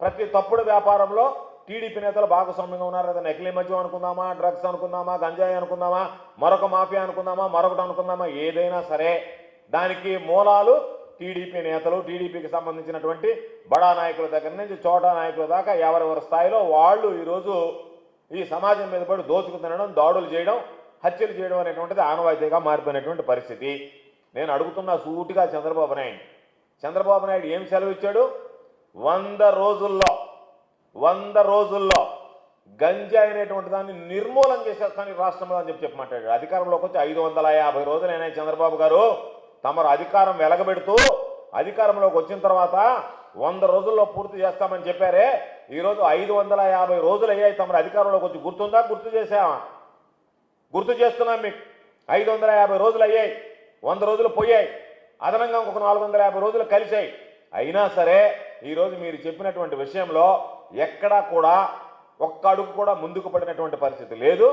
ప్రతి తప్పుడు వ్యాపారంలో టీడీపీ నేతలు భాగస్వామ్యంగా ఉన్నారు. కదా నకిలీ మద్యం అనుకుందామా డ్రగ్స్ అనుకుందామా గంజాయి అనుకుందామా మరొక మాఫియా అనుకుందామా మరొకటి అనుకుందామా ఏదైనా సరే దానికి మూలాలు టీడీపీ నేతలు టీడీపీకి సంబంధించినటువంటి బడా నాయకుల దగ్గర నుంచి చోటా నాయకుల దాకా ఎవరెవరి స్థాయిలో వాళ్ళు ఈరోజు ఈ సమాజం మీద పడి దోచుకు తినడం దాడులు చేయడం హత్యలు చేయడం అనేటువంటిది ఆనవాయితీగా మారిపోయినటువంటి పరిస్థితి. నేను అడుగుతున్న సూటిగా చంద్రబాబు నాయుడు. చంద్రబాబు నాయుడు ఏం సెలవు ఇచ్చాడు? వంద రోజుల్లో వంద రోజుల్లో గంజా అనేటువంటి దాన్ని నిర్మూలన చేసేస్తాను ఈ రాష్ట్రంలో అని చెప్పి చెప్పి మాట్లాడాడు అధికారంలోకి వచ్చి ఐదు వందల యాభై రోజులైనా చంద్రబాబు గారు. తమరు అధికారం వెలగబెడుతూ అధికారంలోకి వచ్చిన తర్వాత వంద రోజుల్లో పూర్తి చేస్తామని చెప్పారే. ఈరోజు ఐదు వందల యాభై రోజులు అయ్యాయి. తమరు అధికారంలోకి వచ్చి గుర్తుందా? గుర్తు చేసామా గుర్తు చేస్తున్నాం మీకు. ఐదు వందల యాభై రోజులు అయ్యాయి. వంద రోజులు పోయాయి. అదనంగా ఇంకొక నాలుగు వందల యాభై రోజులు కలిసాయి అయినా సరే ఈరోజు మీరు చెప్పినటువంటి విషయంలో ఎక్కడా కూడా ఒక్క అడుగు కూడా ముందుకు పడినటువంటి పరిస్థితి లేదు.